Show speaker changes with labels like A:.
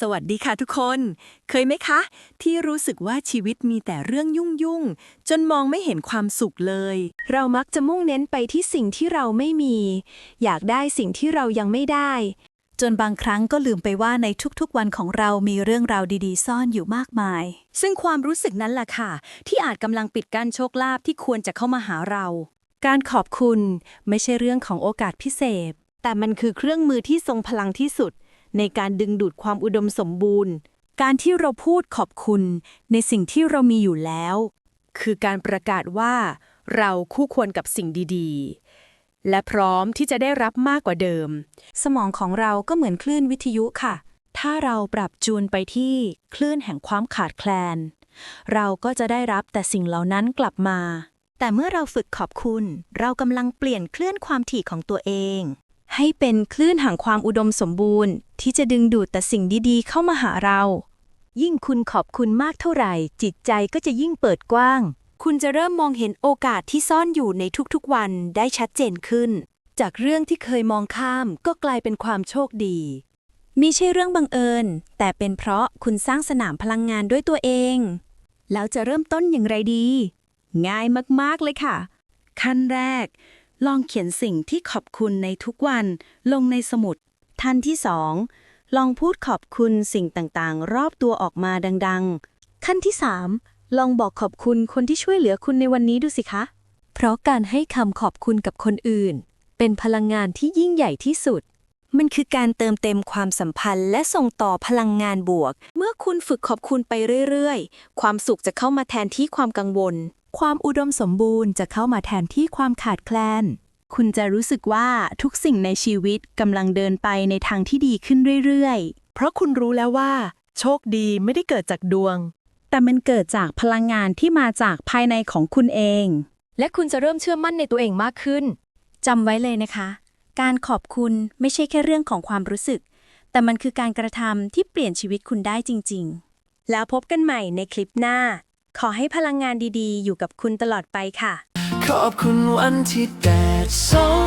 A: สวัสดีค่ะทุกคน เคยไหมคะ ที่รู้สึกว่าชีวิตมีแต่เรื่องยุ่งยุ่งจนมองไม่เห็นความสุขเลย
B: เรามักจะมุ่งเน้นไปที่สิ่งที่เราไม่มี อยากได้สิ่งที่เรายังไม่ได้
C: จนบางครั้งก็ลืมไปว่าในทุกๆวันของเรามีเรื่องราวดีๆ ซ่อนอยู่มากมาย
A: ซึ่งความรู้สึกนั้นล่ะค่ะ ที่อาจกำลังปิดกั้นโชคลาภที่ควรจะเข้ามาหาเรา
B: การขอบคุณไม่ใช่เรื่องของโอกาสพิเศษ แต่มันคือเครื่องมือที่ทรงพลังที่สุด ในการดึงดูดความอุดมสมบูรณ์
C: การที่เราพูดขอบคุณในสิ่งที่เรามีอยู่แล้ว
B: คือการประกาศว่าเราคู่ควรกับสิ่งดีๆ และพร้อมที่จะได้รับมากกว่าเดิม
C: สมองของเราก็เหมือนคลื่นวิทยุค่ะ ถ้าเราปรับจูนไปที่คลื่นแห่งความขาดแคลน เราก็จะได้รับแต่สิ่งเหล่านั้นกลับมา
D: แต่เมื่อเราฝึกขอบคุณ เรากำลังเปลี่ยนคลื่นความถี่ของตัวเอง
B: ให้เป็นคลื่นแห่งความอุดมสมบูรณ์ ที่จะดึงดูดแต่สิ่งดีๆ เข้ามาหาเรา
D: ยิ่งคุณขอบคุณมากเท่าไหร่ จิตใจก็จะยิ่งเปิดกว้าง คุณจะเริ่มมองเห็นโอกาสที่ซ่อนอยู่ในทุกๆวันได้ชัดเจนขึ้น จากเรื่องที่เคยมองข้ามก็กลายเป็นความโชคดี
C: มิใช่เรื่องบังเอิญ แต่เป็นเพราะคุณสร้างสนามพลังงานด้วยตัวเอง
A: แล้วจะเริ่มต้นอย่างไรดี ง่ายมากๆเลยค่ะ ขั้นแรก ลองเขียนสิ่งที่ขอบคุณในทุกวันลงในสมุด ท่านที่สองลองพูดขอบคุณสิ่งต่างๆ รอบตัวออกมาดัง ๆ
B: ขั้นที่ 3 ลองบอกขอบคุณคนที่ช่วยเหลือคุณในวันนี้ดูสิคะ เพราะการให้คำขอบคุณกับคนอื่น เป็นพลังงานที่ยิ่งใหญ่ที่สุด
D: มันคือการเติมเต็มความสัมพันธ์ และส่งต่อพลังงานบวก เมื่อคุณฝึกขอบคุณไปเรื่อย ๆ ความสุขจะเข้ามาแทนที่ความกังวล
C: ความอุดมสมบูรณ์จะเข้ามาแทนที่ความขาดแคลน
A: คุณจะรู้สึกว่าทุกสิ่งในชีวิตกำลังเดินไปในทางที่ดีขึ้นเรื่อย
E: เพราะคุณรู้แล้วว่า โชคดีไม่ได้เกิดจากดวง แต่มันเกิดจากพลังงานที่มาจากภายในของคุณเอง
B: และคุณจะเริ่มเชื่อมั่นในตัวเองมากขึ้น
C: จำไว้เลยนะคะ การขอบคุณไม่ใช่แค่เรื่องของความรู้สึก แต่มันคือการกระทำที่เปลี่ยนชีวิตคุณได้จริง ๆ
B: แล้วพบกันใหม่ในคลิปหน้า ขอให้พลังงานดีๆ อยู่กับคุณตลอดไปค่ะ
F: ขอบคุณวันที่แดดส่อง